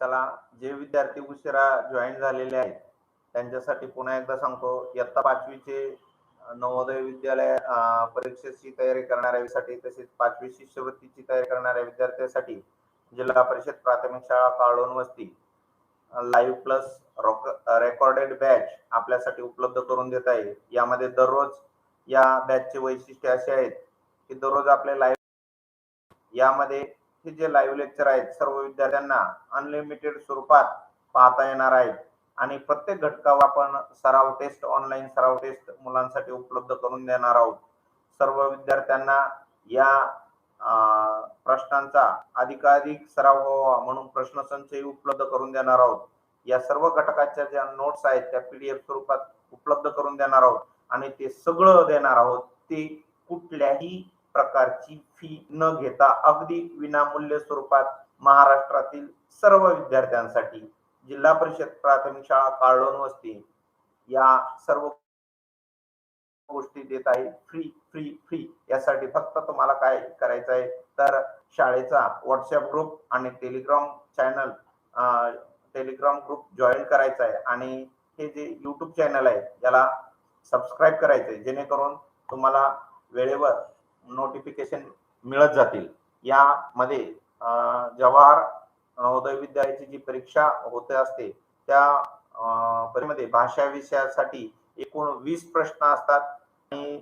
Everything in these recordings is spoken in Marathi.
चला जे विद्यार्थी उशिरा जॉईन झालेले आहेत त्यांच्यासाठी पुन्हा एकदा सांगतो इयत्ता पाचवीचे नवोदय विद्यालय परीक्षेची तयारी करणाऱ्यासाठी तसेच पाचवी शिष्यवृत्तीची तयारी करणाऱ्या विद्यार्थ्यांसाठी जिल्हा परिषद प्राथमिक शाळा काळोन वस्ती लाईव्ह प्लस रेकॉर्डेड बॅच आपल्यासाठी उपलब्ध करून देत आहे. यामध्ये दररोज या बॅचचे वैशिष्ट्य असे आहेत की दररोज आपले लाईव्ह यामध्ये हे जे लाईव्ह लेक्चर आहेत सर्व विद्यार्थ्यांना अनलिमिटेड स्वरूपात पाहता येणार आहेत आणि प्रत्येक घटकावर आपण सराव टेस्ट ऑनलाईन सराव टेस्ट मुलांसाठी उपलब्ध करून देणार आहोत. सर्व विद्यार्थ्यांना या प्रश्नांचा अधिकाधिक सराव व्हावा म्हणून प्रश्नसंचही उपलब्ध करून देणार आहोत. या सर्व घटकाच्या ज्या नोट्स आहेत त्या पीडीएफ स्वरूपात उपलब्ध करून देणार आहोत. आणि ते सगळं देणार आहोत ते कुठल्याही प्रकारची फी न घेता अगदी विनामूल्य स्वरूपात महाराष्ट्रातील सर्व विद्यार्थ्यांसाठी जिल्हा परिषद प्राथमिक शाळा काळोन वस्ती या सर्व गोष्टी देत आहे. फ्री फ्री फ्री यासाठी फक्त तुम्हाला काय करायचं आहे तर शाळेचा व्हॉट्सअप ग्रुप आणि Telegram channel Telegram group join करायचा आहे. आणि हे जे यूट्यूब चॅनल आहे याला सबस्क्राईब करायचं आहे. जेणेकरून तुम्हाला वेळेवर नोटिफिकेशन मिळत जातील. यामध्ये जवाहर नवोदय विद्यालयाची जी परीक्षा होते असते त्या परीक्षेमध्ये भाषा विषयासाठी एकूण वीस प्रश्न असतात आणि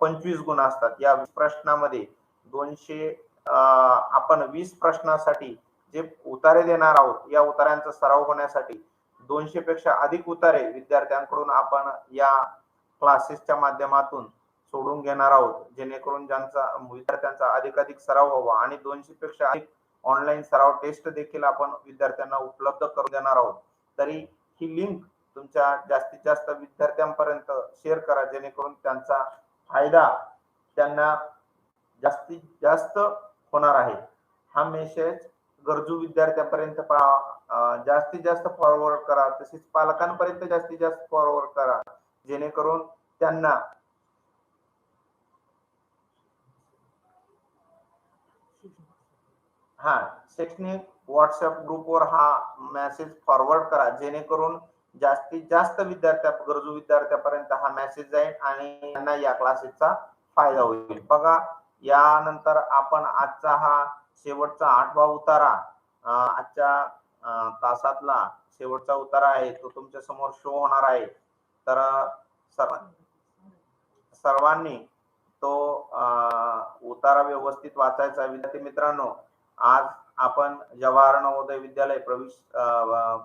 पंचवीस गुण असतात. या वीस प्रश्नामध्ये दोनशे अं, आपण वीस प्रश्नासाठी जे उतारे देणार आहोत या उतार्यांचा सराव होण्यासाठी दोनशे पेक्षा अधिक उतारे विद्यार्थ्यांकडून आपण या क्लासेसच्या माध्यमातून सोडून घेणार आहोत. जेणेकरून ज्यांचा विद्यार्थ्यांचा अधिकाधिक सराव व्हावा आणि दोनशे पेक्षा अधिक ऑनलाईन सराव टेस्ट देखील आपण विद्यार्थ्यांना उपलब्ध करून देणार आहोत. तरी ही लिंक तुमच्या जास्तीत जास्त विद्यार्थ्यांपर्यंत शेअर करा जेणेकरून त्यांचा फायदा त्यांना जास्तीत जास्त होणार आहे. हा मेसेज गरजू विद्यार्थ्यांपर्यंत जास्तीत जास्त फॉरवर्ड करा. तसेच पालकांपर्यंत जास्तीत जास्त फॉरवर्ड करा. जेणेकरून त्यांना हा शैक्षणिक व्हॉट्सअप ग्रुपवर हा मेसेज फॉरवर्ड करा. जेणेकरून जास्तीत जास्त विद्यार्थ्या गरजू विद्यार्थ्यापर्यंत हा मेसेज जाईल आणि त्यांना या क्लासेसचा फायदा होईल. बघा यानंतर आपण आजचा हा शेवटचा आठवा उतारा आजच्या तासातला शेवटचा उतारा आहे. तो तुमच्यासमोर शो होणार आहे. तर सर्वांनी तो अं, उतारा व्यवस्थित वाचायचा. विद्यार्थी मित्रांनो आज आपण जवाहर नवोदय विद्यालय प्रवेश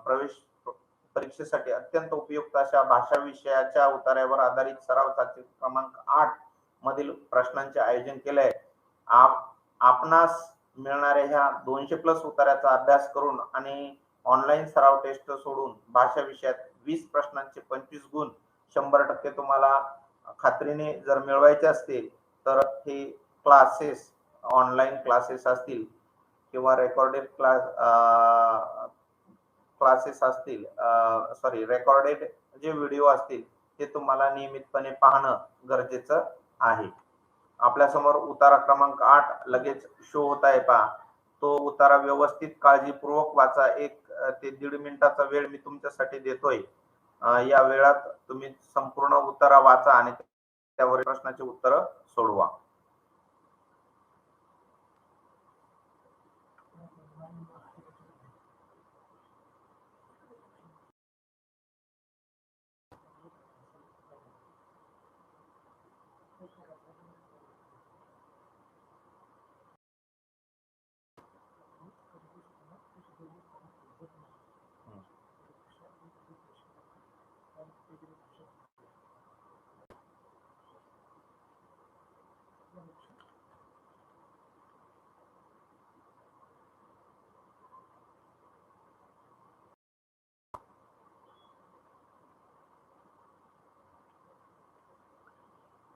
प्रवेश परीक्षेसाठी अत्यंत उपयुक्त अशा भाषा विषयाच्या उतार्यावर आधारित सराव चाचणी क्रमांक आठ मधील प्रश्नांचे आयोजन केले आहे आप आपणास मिळणाऱ्या ह्या दोनशे प्लस उतार्याचा अभ्यास करून आणि ऑनलाईन सराव टेस्ट सोडून भाषा विषयात वीस प्रश्नांचे पंचवीस गुण शंभर टक्के तुम्हाला खात्रीने जर मिळवायचे असतील तर हे क्लासेस ऑनलाईन क्लासेस असतील. किंवा रेकॉर्डेड क्लास क्लासेस असतील सॉरी रेकॉर्डेड जे व्हिडिओ असतील ते तुम्हाला नियमितपणे पाहणं गरजेचं आहे. आपल्यासमोर उतारा क्रमांक आठ लगेच शो होत आहे पहा. तो उतारा व्यवस्थित काळजीपूर्वक वाचा. एक ते दीड मिनिटाचा वेळ मी तुमच्यासाठी देतोय. या वेळात तुम्ही संपूर्ण उतारा वाचा आणि त्यावर प्रश्नाचे उत्तर सोडवा.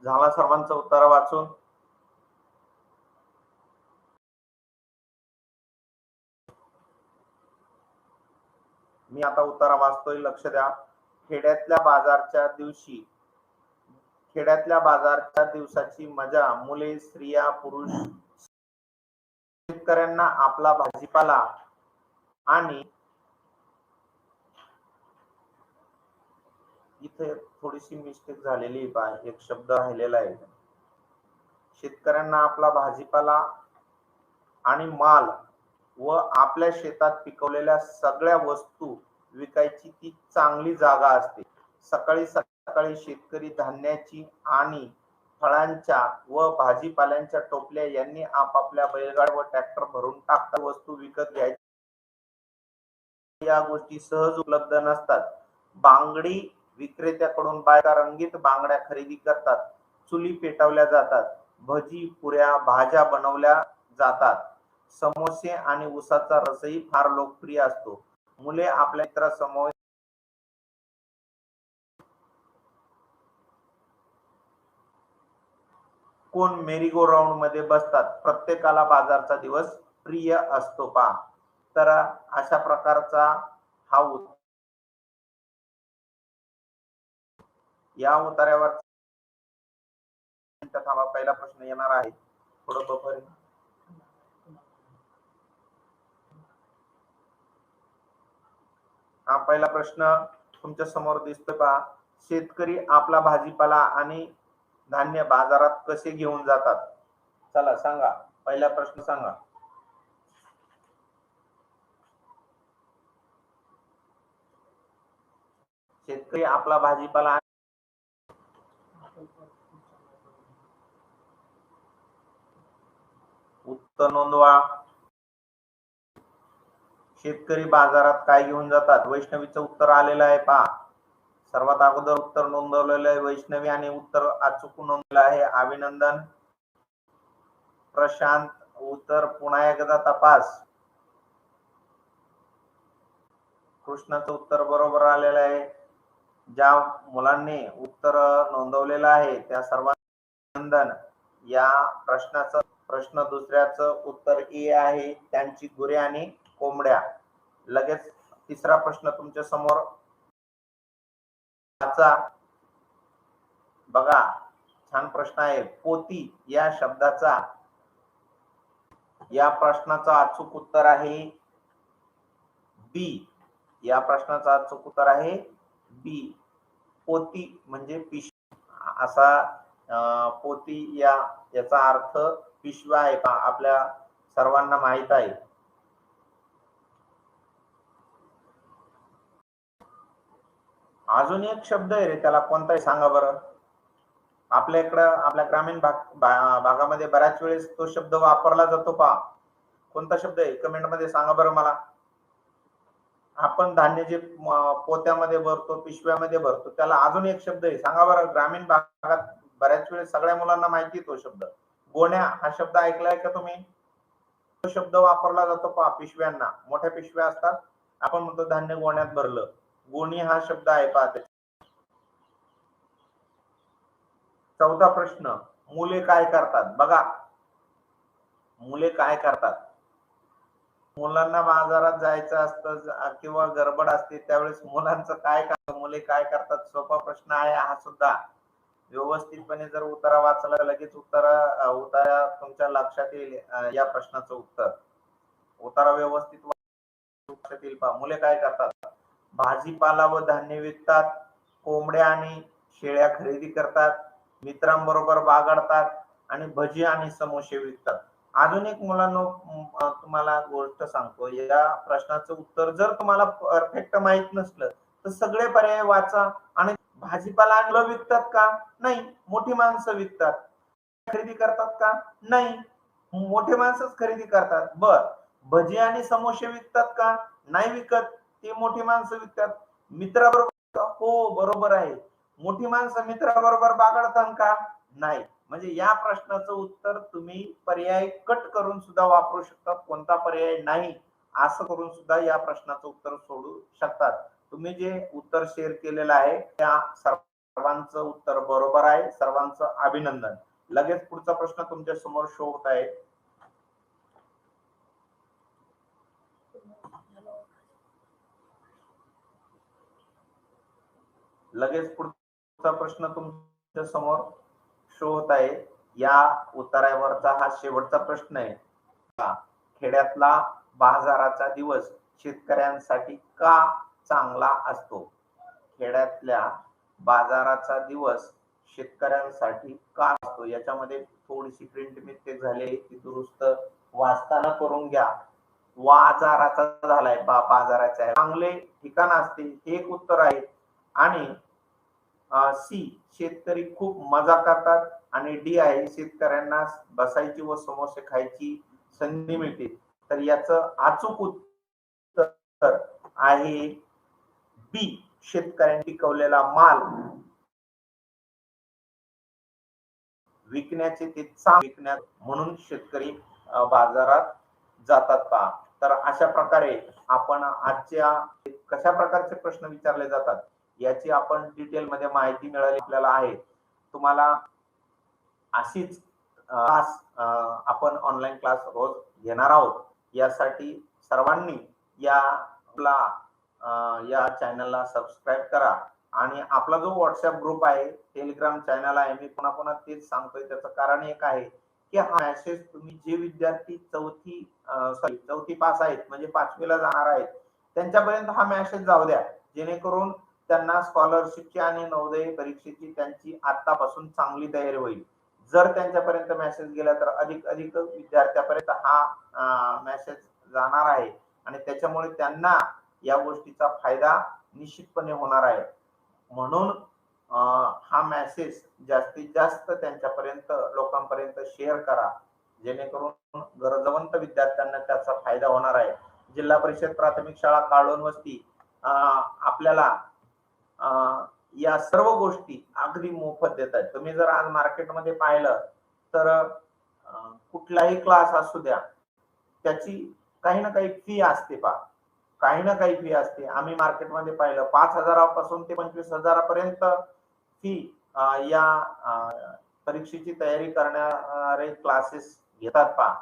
झाला सर्वांचा उत्तर वाचून. मी आता उत्तरा वाचतोय लक्ष द्या. खेड्यातल्या बाजारच्या दिवशी खेड्यातल्या बाजारच्या दिवसाची मजा मुले स्त्रिया पुरुष शेतकऱ्यांना आपला भाजीपाला आणि इथे थोडीशी मिस्टेक झालेली बाय एक शब्द राहिलेला आहे. शेतकऱ्यांना आपला भाजीपाला आणि माल व आपल्या शेतात पिकवलेल्या सगळ्या वस्तू विकायची ती चांगली जागा असते. सकाळी सकाळी शेतकरी धान्याची आणि फळांच्या व भाजीपाल्यांच्या टोपल्या यांनी आपापल्या बैलगाड व ट्रॅक्टर भरून टाकतात वस्तू विकत घ्यायची. या गोष्टी सहज उपलब्ध नसतात. बांगडी विक्रेत्याकडून बायका रंगीत बांगड्या खरेदी करतात. चुली पेटवल्या जातात. भजी पुऱ्या भाज्या बनवल्या जातात. समोसे आणि उसाचा रसही फार लोकप्रिय असतो. मुले आपल्या मित्रासमोर कोण मेरी गो राऊंडमध्ये बसतात. प्रत्येकाला बाजारचा दिवस प्रिय असतो पा तर अशा प्रकारचा हा या उतार्यावर थांबा पहिला प्रश्न येणार आहे. थोडं बफर हा पहिला प्रश्न तुमच्यासमोर दिसतो का शेतकरी आपला भाजीपाला आणि धान्य बाजारात कसे घेऊन जातात? चला सांगा. पहिला प्रश्न सांगा. शेतकरी आपला भाजीपाला तर नोंदवा शेतकरी बाजारात काय घेऊन जातात? वैष्णवीचं उत्तर आलेलं आहे पहा. सर्वात अगोदर उत्तर नोंदवलेलं आहे वैष्णवी आणि उत्तर अचूक नोंदलं आहे. अभिनंदन. प्रशांत उत्तर पुन्हा एकदा तपास. कृष्णाचं उत्तर बरोबर आलेलं आहे. ज्या मुलांनी उत्तर नोंदवलेलं आहे त्या सर्वांना अभिनंदन. या प्रश्नाचं प्रश्न दुसऱ्याचं उत्तर ए आहे त्यांची गुरे आणि कोंबड्या. लगेच तिसरा प्रश्न तुमच्यासमोर. बघा छान प्रश्न आहे. पोती या शब्दाचा या प्रश्नाचं अचूक उत्तर आहे बी या प्रश्नाचं अचूक उत्तर आहे बी पोती म्हणजे पिशवी. असा अं, पोती या याचा अर्थ पिशव्या आहे का आपल्या सर्वांना माहीत आहे. अजून एक शब्द आहे रे त्याला कोणताही सांगा बरं. आपल्या इकडं आपल्या ग्रामीण भाग भागामध्ये बऱ्याच वेळेस तो शब्द वापरला जातो पहा. कोणता शब्द आहे? कमेंटमध्ये सांगा बरं मला. आपण धान्य जे पोत्यामध्ये भरतो पिशव्यामध्ये भरतो त्याला अजून एक शब्द आहे. सांगा बरं ग्रामीण भागात बऱ्याच वेळेस सगळ्या मुलांना माहिती तो शब्द. गोण्या हा शब्द ऐकलाय का तुम्ही? तो शब्द वापरला जातो पा पिशव्यांना. मोठ्या पिशव्या असतात. आपण म्हणतो धान्य गोण्यात भरलं. गोणी हा शब्द आहे पहा चौथा प्रश्न मुले काय करतात? बघा. मुले काय करतात? मुलांना बाजारात जायचं असतं किंवा गडबड असते त्यावेळेस मुलांचं काय करतात? मुले काय करतात? सोपा प्रश्न आहे हा सुद्धा. व्यवस्थितपणे जर उतारा वाचला लगेच उत्तरा उतारा तुमच्या लक्षात येईल या प्रश्नाचं उत्तर. उतारा व्यवस्थित लक्षात येईल. पहा मुले काय करतात? भाजीपाला व धान्य विकतात कोंबड्या आणि शेळ्या खरेदी करतात मित्रांबरोबर बागडतात आणि भजी आणि समोसे विकतात. अजून एक मुलांना तुम्हाला गोष्ट सांगतो. या प्रश्नाचं उत्तर जर तुम्हाला परफेक्ट माहीत नसलं तर सगळे पर्याय वाचा आणि भाजीपाला आणि विकतात का? नाही. मोठी माणसं विकतात. खरेदी करतात का? नाही. मोठे माणसंच खरेदी करतात. बर. भजी आणि समोसे विकतात का? नाही विकत. ते मोठी माणसं विकतात. मित्राबरोबर हो बरोबर आहे. मोठी माणसं मित्राबरोबर बागडतात का? नाही. म्हणजे या प्रश्नाचं उत्तर तुम्ही पर्याय कट करून सुद्धा वापरू शकता. कोणता पर्याय नाही? असं करून सुद्धा या प्रश्नाचं उत्तर सोडू शकतात. तुम्ही जे उत्तर शेअर केलेलं आहे त्या सर्वांचं उत्तर बरोबर आहे. सर्वांचं अभिनंदन. लगेच पुढचा प्रश्न तुमच्यासमोर शो होत आहे. लगेच पुढचा प्रश्न तुमच्यासमोर शो होत आहे. या उत्तरावरचा हा शेवटचा प्रश्न आहे. खेड्यातला बाजाराचा दिवस शेतकऱ्यांसाठी का चांगला असतो. खेड्यातल्या बाजाराचा दिवस शेतकऱ्यांसाठी का असतो? याच्यामध्ये थोडीशी प्रिंट मिस्टेक झाली ती दुरुस्त वाचताना करून घ्या. वाजाराचा झालाय बा बाजाराचा आहे. चांगले ठिकाण असते हे एक उत्तर आहे. आणि सी शेतकरी खूप मजा करतात आणि डी आहे शेतकऱ्यांना बसायची व समोसे खायची संधी मिळते. तर याचं अचूक उत्तर आहे बी शेतकऱ्यांनी पिकवलेला माल विकण्याचे ते चांग विकण्यात म्हणून शेतकरी बाजारात जातात का तर अशा प्रकारे आपण आजच्या कशा प्रकारचे प्रश्न विचारले जातात याची आपण डिटेल मध्ये माहिती मिळाली आपल्याला आहे. तुम्हाला अशीच क्लास आपण ऑनलाईन क्लास रोज घेणार आहोत. यासाठी सर्वांनी या आपला या चॅनलला सबस्क्राईब करा. आणि आपला जो व्हॉट्सअप ग्रुप आहे टेलिग्राम चॅनल आहे मी पुन्हा पुन्हा तेच सांगतोय त्याचं कारण एक आहे की हा मेसेज तुम्ही जे विद्यार्थी चौथी सॉरी चौथी पास आहेत म्हणजे पाचवीला जाणार आहेत त्यांच्यापर्यंत हा मेसेज जाऊ द्या. जेणेकरून त्यांना स्कॉलरशिपची आणि नवोदय परीक्षेची त्यांची आतापासून चांगली तयारी होईल. जर त्यांच्यापर्यंत मेसेज गेला तर अधिक अधिक विद्यार्थ्यापर्यंत हा मेसेज जाणार आहे. आणि त्याच्यामुळे त्यांना या गोष्टीचा फायदा निश्चितपणे होणार आहे. म्हणून हा मेसेज जास्तीत जास्त त्यांच्यापर्यंत लोकांपर्यंत शेअर करा. जेणेकरून गरजवंत विद्यार्थ्यांना त्याचा फायदा होणार आहे. जिल्हा परिषद प्राथमिक शाळा काळोन वस्ती आपल्याला या सर्व गोष्टी अगदी मोफत देत आहेत. तुम्ही जर आज मार्केटमध्ये पाहिलं तर कुठलाही क्लास असू द्या त्याची काही ना काही फी असते पा काही ना काही फी असते. आम्ही मार्केटमध्ये पाहिलं पाच हजारापासून ते पंचवीस हजारापर्यंत फी या परीक्षेची तयारी करणारे क्लासेस घेतात पा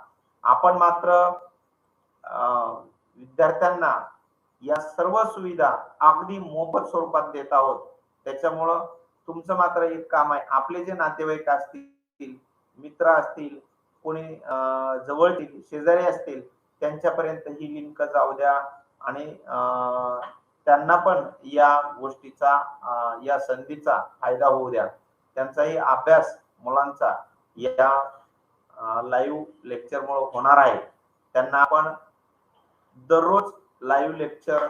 आपण मात्र अं, विद्यार्थ्यांना या सर्व सुविधा अगदी मोफत स्वरूपात देत आहोत. त्याच्यामुळं तुमचं मात्र एक काम आहे. आपले जे नातेवाईक असतील मित्र असतील कोणी अं, जवळतील शेजारी असतील त्यांच्यापर्यंत ही लिंक जाऊ द्या. आणि अं, त्यांना पण या गोष्टीचा या संधीचा फायदा होऊ द्या. त्यांचाही अभ्यास मुलांचा या लाईव्ह लेक्चरमुळे होणार आहे. त्यांना आपण दररोज लाईव्ह लेक्चर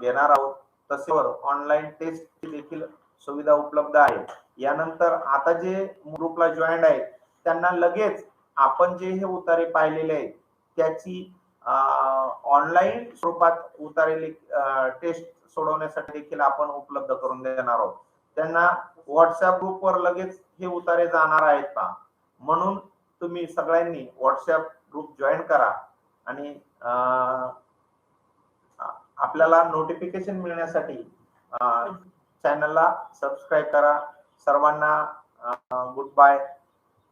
घेणार आहोत. तसेवर ऑनलाईन टेस्ट देखील सुविधा उपलब्ध आहे. यानंतर आता जे ग्रुपला जॉईन आहेत त्यांना लगेच आपण जे हे उतारे पाहिलेले आहेत त्याची ऑनलाईन स्वरूपात उतारेली टेस्ट सोडवण्यासाठी देखील आपण उपलब्ध करून देणार आहोत. त्यांना व्हॉट्सअप ग्रुपवर लगेच हे उतारे जाणार आहेत का? म्हणून तुम्ही सगळ्यांनी व्हॉट्सअप ग्रुप जॉईन करा आणि आपल्याला नोटिफिकेशन मिळण्यासाठी चॅनलला सबस्क्राईब करा. सर्वांना गुड बाय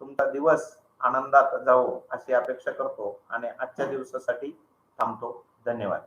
तुमचा दिवस आनंदात जावो अशी अपेक्षा करतो आणि आजच्या दिवसासाठी थांबतो. धन्यवाद.